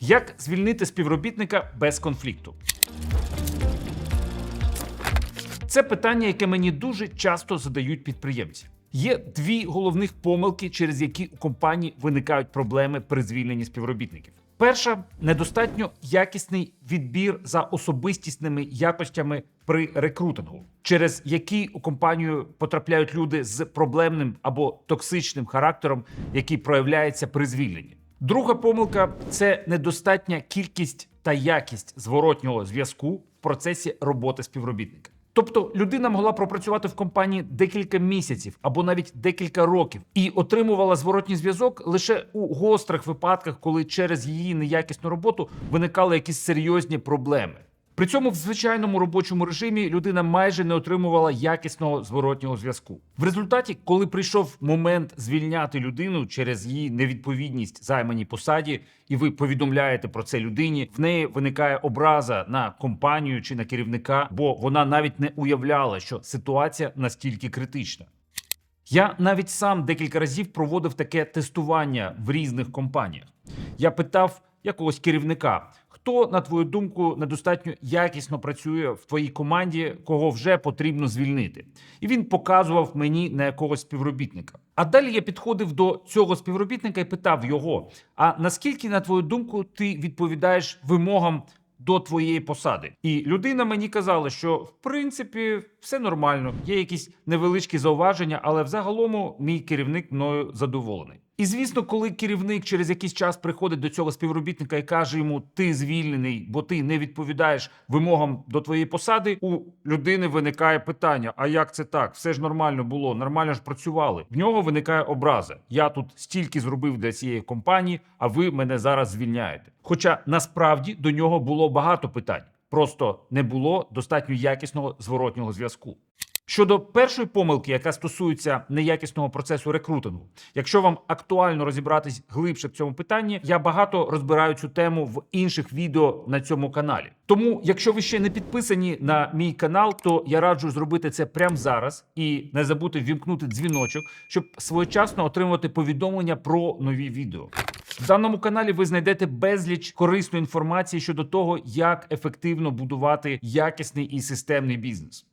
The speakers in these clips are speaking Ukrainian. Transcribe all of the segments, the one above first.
Як звільнити співробітника без конфлікту? Це питання, яке мені дуже часто задають підприємці. Є дві головних помилки, через які у компанії виникають проблеми при звільненні співробітників. Перша недостатньо якісний відбір за особистісними якостями при рекрутингу, через які у компанію потрапляють люди з проблемним або токсичним характером, який проявляється при звільненні. Друга помилка це недостатня кількість та якість зворотнього зв'язку в процесі роботи співробітника. Тобто людина могла пропрацювати в компанії декілька місяців або навіть декілька років і отримувала зворотній зв'язок лише у гострих випадках, коли через її неякісну роботу виникали якісь серйозні проблеми. При цьому в звичайному робочому режимі людина майже не отримувала якісного зворотнього зв'язку. В результаті, коли прийшов момент звільняти людину через її невідповідність займаній посаді, і ви повідомляєте про це людині, в неї виникає образа на компанію чи на керівника, бо вона навіть не уявляла, що ситуація настільки критична. Я навіть сам декілька разів проводив таке тестування в різних компаніях. Я питав якогось керівника, хто, на твою думку, недостатньо якісно працює в твоїй команді, кого вже потрібно звільнити. І він показував мені на якогось співробітника. А далі я підходив до цього співробітника і питав його: а наскільки, на твою думку, ти відповідаєш вимогам до твоєї посади. І людина мені казала, що в принципі все нормально, є якісь невеличкі зауваження, але взагалом мій керівник мною задоволений. І звісно, коли керівник через якийсь час приходить до цього співробітника і каже йому: ти звільнений, бо ти не відповідаєш вимогам до твоєї посади, у людини виникає питання: а як це так? Все ж нормально було, нормально ж працювали. В нього виникає образа. Я тут стільки зробив для цієї компанії, а ви мене зараз звільняєте. Хоча насправді до нього було багато питань, просто не було достатньо якісного зворотнього зв'язку. Щодо першої помилки, яка стосується неякісного процесу рекрутингу, якщо вам актуально розібратись глибше в цьому питанні, я багато розбираю цю тему в інших відео на цьому каналі. Тому, якщо ви ще не підписані на мій канал, то я раджу зробити це прямо зараз і не забудьте ввімкнути дзвіночок, щоб своєчасно отримувати повідомлення про нові відео. В даному каналі ви знайдете безліч корисної інформації щодо того, як ефективно будувати якісний і системний бізнес.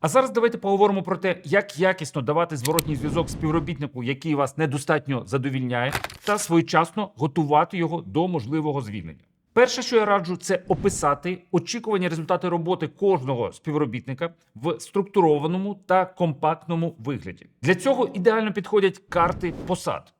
А зараз давайте поговоримо про те, як якісно давати зворотній зв'язок співробітнику, який вас недостатньо задовільняє, та своєчасно готувати його до можливого звільнення. Перше, що я раджу, це описати очікувані результати роботи кожного співробітника в структурованому та компактному вигляді. Для цього ідеально підходять карти посад.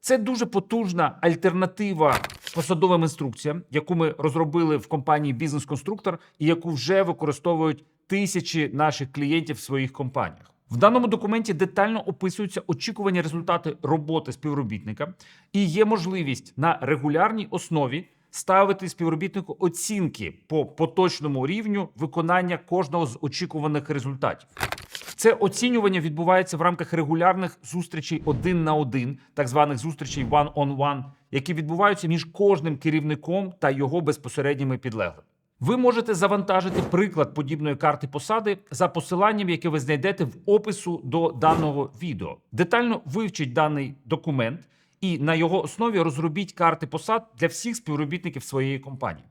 Це дуже потужна альтернатива посадовим інструкціям, яку ми розробили в компанії Бізнес-конструктор і яку вже використовують тисячі наших клієнтів в своїх компаніях. В даному документі детально описуються очікувані результати роботи співробітника, і є можливість на регулярній основі ставити співробітнику оцінки по поточному рівню виконання кожного з очікуваних результатів. Це оцінювання відбувається в рамках регулярних зустрічей один на один, так званих зустрічей one-on-one, які відбуваються між кожним керівником та його безпосередніми підлеглими. Ви можете завантажити приклад подібної карти посади за посиланням, яке ви знайдете в опису до даного відео. Детально вивчіть даний документ і на його основі розробіть карти посад для всіх співробітників своєї компанії.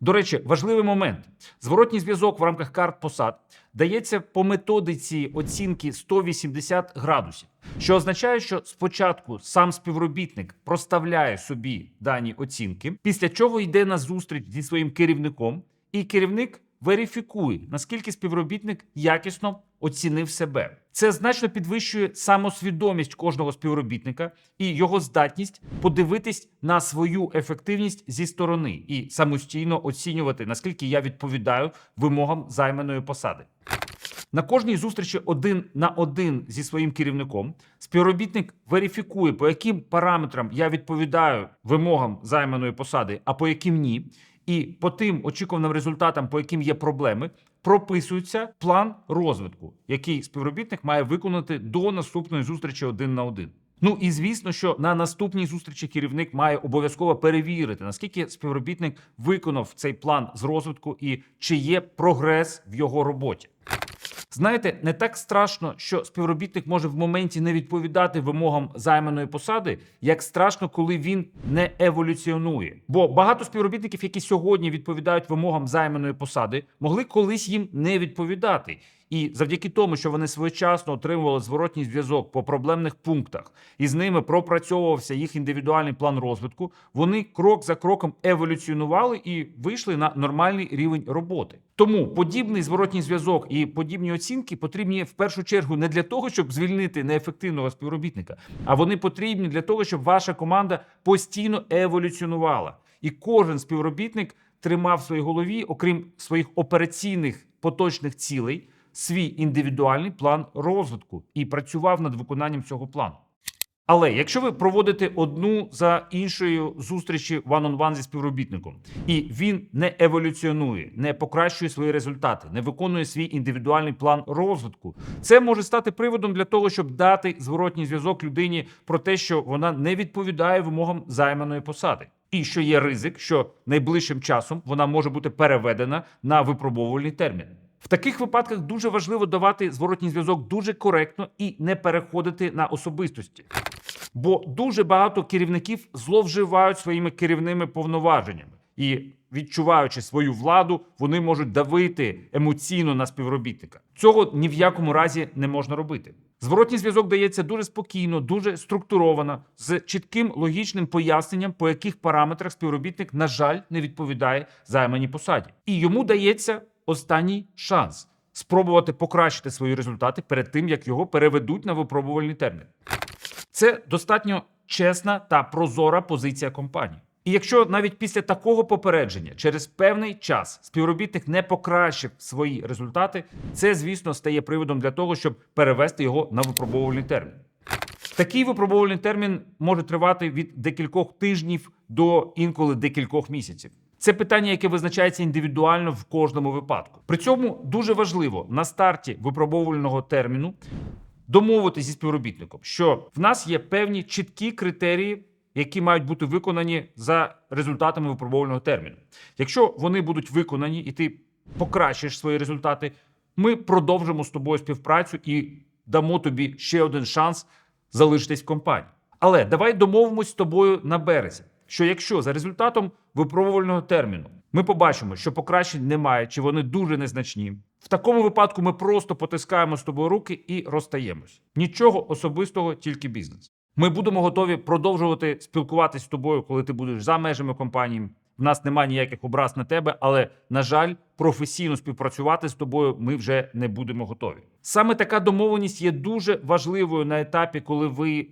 До речі, важливий момент: зворотній зв'язок в рамках карт посад дається по методиці оцінки 180 градусів, що означає, що спочатку сам співробітник проставляє собі дані оцінки, після чого йде на зустріч зі своїм керівником, і керівник верифікує, наскільки співробітник якісно оцінив себе. Це значно підвищує самосвідомість кожного співробітника і його здатність подивитись на свою ефективність зі сторони і самостійно оцінювати, наскільки я відповідаю вимогам займаної посади. На кожній зустрічі один на один зі своїм керівником співробітник верифікує, по яким параметрам я відповідаю вимогам займаної посади, а по яким ні. І по тим очікуваним результатам, по яким є проблеми, прописується план розвитку, який співробітник має виконати до наступної зустрічі один на один. Ну і звісно, що на наступній зустрічі керівник має обов'язково перевірити, наскільки співробітник виконав цей план з розвитку і чи є прогрес в його роботі. Знаєте, не так страшно, що співробітник може в моменті не відповідати вимогам займаної посади, як страшно, коли він не еволюціонує. Бо багато співробітників, які сьогодні відповідають вимогам займаної посади, могли колись їм не відповідати. І завдяки тому, що вони своєчасно отримували зворотній зв'язок по проблемних пунктах, і з ними пропрацьовувався їх індивідуальний план розвитку, вони крок за кроком еволюціонували і вийшли на нормальний рівень роботи. Тому подібний зворотній зв'язок і подібні оцінки потрібні в першу чергу не для того, щоб звільнити неефективного співробітника, а вони потрібні для того, щоб ваша команда постійно еволюціонувала, і кожен співробітник тримав в своїй голові, окрім своїх операційних поточних цілей, свій індивідуальний план розвитку і працював над виконанням цього плану. Але якщо ви проводите одну за іншою зустрічі one-on-one зі співробітником, і він не еволюціонує, не покращує свої результати, не виконує свій індивідуальний план розвитку, це може стати приводом для того, щоб дати зворотній зв'язок людині про те, що вона не відповідає вимогам займаної посади. І що є ризик, що найближчим часом вона може бути переведена на випробовувальний термін. В таких випадках дуже важливо давати зворотній зв'язок дуже коректно і не переходити на особистості. Бо дуже багато керівників зловживають своїми керівними повноваженнями і, відчуваючи свою владу, вони можуть давити емоційно на співробітника. Цього ні в якому разі не можна робити. Зворотній зв'язок дається дуже спокійно, дуже структуровано, з чітким логічним поясненням, по яких параметрах співробітник, на жаль, не відповідає займаній посаді, і йому дається останній шанс спробувати покращити свої результати перед тим, як його переведуть на випробувальний термін. Це достатньо чесна та прозора позиція компанії. І якщо навіть після такого попередження через певний час співробітник не покращив свої результати, це, звісно, стає приводом для того, щоб перевести його на випробовувальний термін. Такий випробовувальний термін може тривати від декількох тижнів до інколи декількох місяців. Це питання, яке визначається індивідуально в кожному випадку. При цьому дуже важливо на старті випробовувального терміну домовитися зі співробітником, що в нас є певні чіткі критерії, які мають бути виконані за результатами випробовувального терміну. Якщо вони будуть виконані, і ти покращиш свої результати, ми продовжимо з тобою співпрацю і дамо тобі ще один шанс залишитись в компанії. Але давай домовимось з тобою на березі, що якщо за результатом випробувального терміну ми побачимо, що покращень немає, чи вони дуже незначні, в такому випадку ми просто потискаємо з тобою руки і розстаємось. Нічого особистого, тільки бізнес. Ми будемо готові продовжувати спілкуватися з тобою, коли ти будеш за межами компанії. В нас немає ніяких образ на тебе, але на жаль, професійно співпрацювати з тобою ми вже не будемо готові. Саме така домовленість є дуже важливою на етапі, коли ви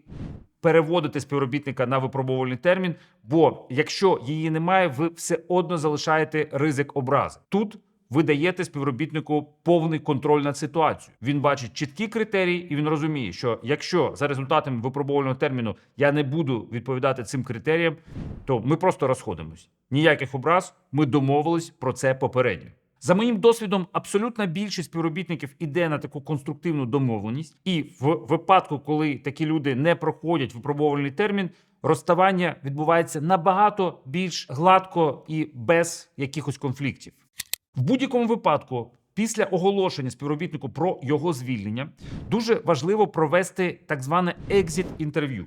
переводите співробітника на випробувальний термін. Бо якщо її немає, ви все одно залишаєте ризик образи. Тут ви даєте співробітнику повний контроль над ситуацією. Він бачить чіткі критерії, і він розуміє, що якщо за результатами випробувального терміну я не буду відповідати цим критеріям, то ми просто розходимось. Ніяких образ, ми домовились про це попередньо. За моїм досвідом, абсолютна більшість співробітників іде на таку конструктивну домовленість, і в випадку, коли такі люди не проходять випробувальний термін, розставання відбувається набагато більш гладко і без якихось конфліктів. В будь-якому випадку, після оголошення співробітнику про його звільнення, дуже важливо провести так зване екзит інтерв'ю.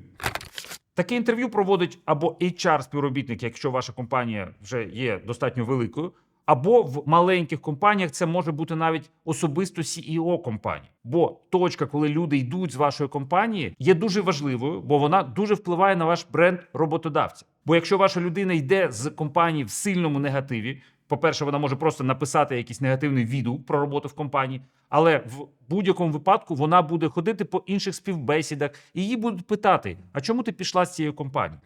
Таке інтерв'ю проводить або HR-співробітник, якщо ваша компанія вже є достатньо великою, або в маленьких компаніях це може бути навіть особисто CEO компанії. Бо точка, коли люди йдуть з вашої компанії, є дуже важливою, бо вона дуже впливає на ваш бренд роботодавця. Бо якщо ваша людина йде з компанії в сильному негативі, по-перше, вона може просто написати якийсь негативний відгук про роботу в компанії, але в будь-якому випадку вона буде ходити по інших співбесідах, і її будуть питати: а чому ти пішла з цієї компанії?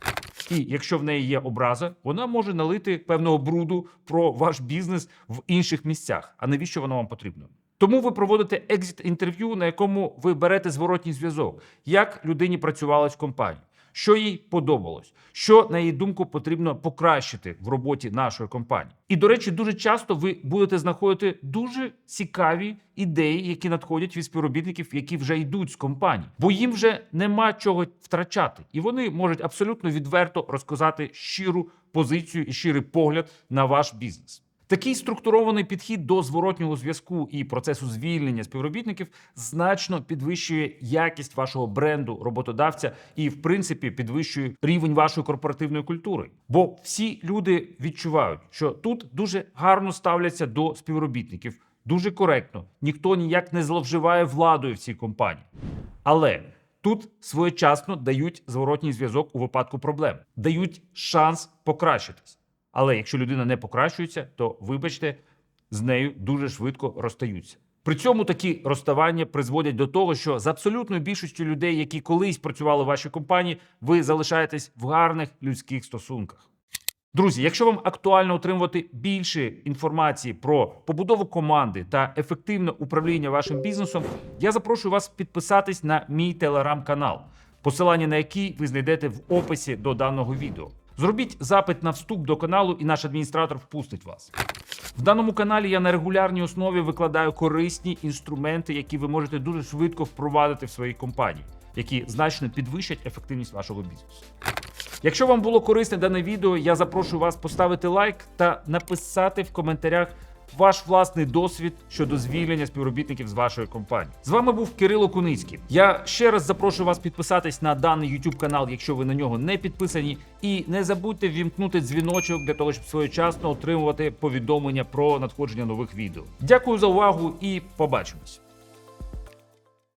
І якщо в неї є образа, вона може налити певного бруду про ваш бізнес в інших місцях. А навіщо воно вам потрібно? Тому ви проводите екзит інтерв'ю, на якому ви берете зворотній зв'язок, як людині працювалось в компанії, що їй подобалось, що на її думку потрібно покращити в роботі нашої компанії. І до речі, дуже часто ви будете знаходити дуже цікаві ідеї, які надходять від співробітників, які вже йдуть з компанії, бо їм вже нема чого втрачати, і вони можуть абсолютно відверто розказати щиру позицію і щирий погляд на ваш бізнес. Такий структурований підхід до зворотнього зв'язку і процесу звільнення співробітників значно підвищує якість вашого бренду роботодавця і, в принципі, підвищує рівень вашої корпоративної культури. Бо всі люди відчувають, що тут дуже гарно ставляться до співробітників, дуже коректно. Ніхто ніяк не зловживає владою в цій компанії. Але тут своєчасно дають зворотній зв'язок у випадку проблем, дають шанс покращитись. Але якщо людина не покращується, то вибачте, з нею дуже швидко розстаються. При цьому такі розставання призводять до того, що з абсолютною більшістю людей, які колись працювали в вашій компанії, ви залишаєтесь в гарних людських стосунках. Друзі, якщо вам актуально отримувати більше інформації про побудову команди та ефективне управління вашим бізнесом, я запрошую вас підписатись на мій телеграм-канал, посилання на який ви знайдете в описі до даного відео. Зробіть запит на вступ до каналу, і наш адміністратор впустить вас. В даному каналі я на регулярній основі викладаю корисні інструменти, які ви можете дуже швидко впровадити в своїй компанії, які значно підвищать ефективність вашого бізнесу. Якщо вам було корисне дане відео, я запрошую вас поставити лайк та написати в коментарях ваш власний досвід щодо звільнення співробітників з вашої компанії. З вами був Кирило Куницький. Я ще раз запрошую вас підписатись на даний YouTube канал, якщо ви на нього не підписані, і не забудьте вімкнути дзвіночок для того, щоб своєчасно отримувати повідомлення про надходження нових відео. Дякую за увагу і побачимось.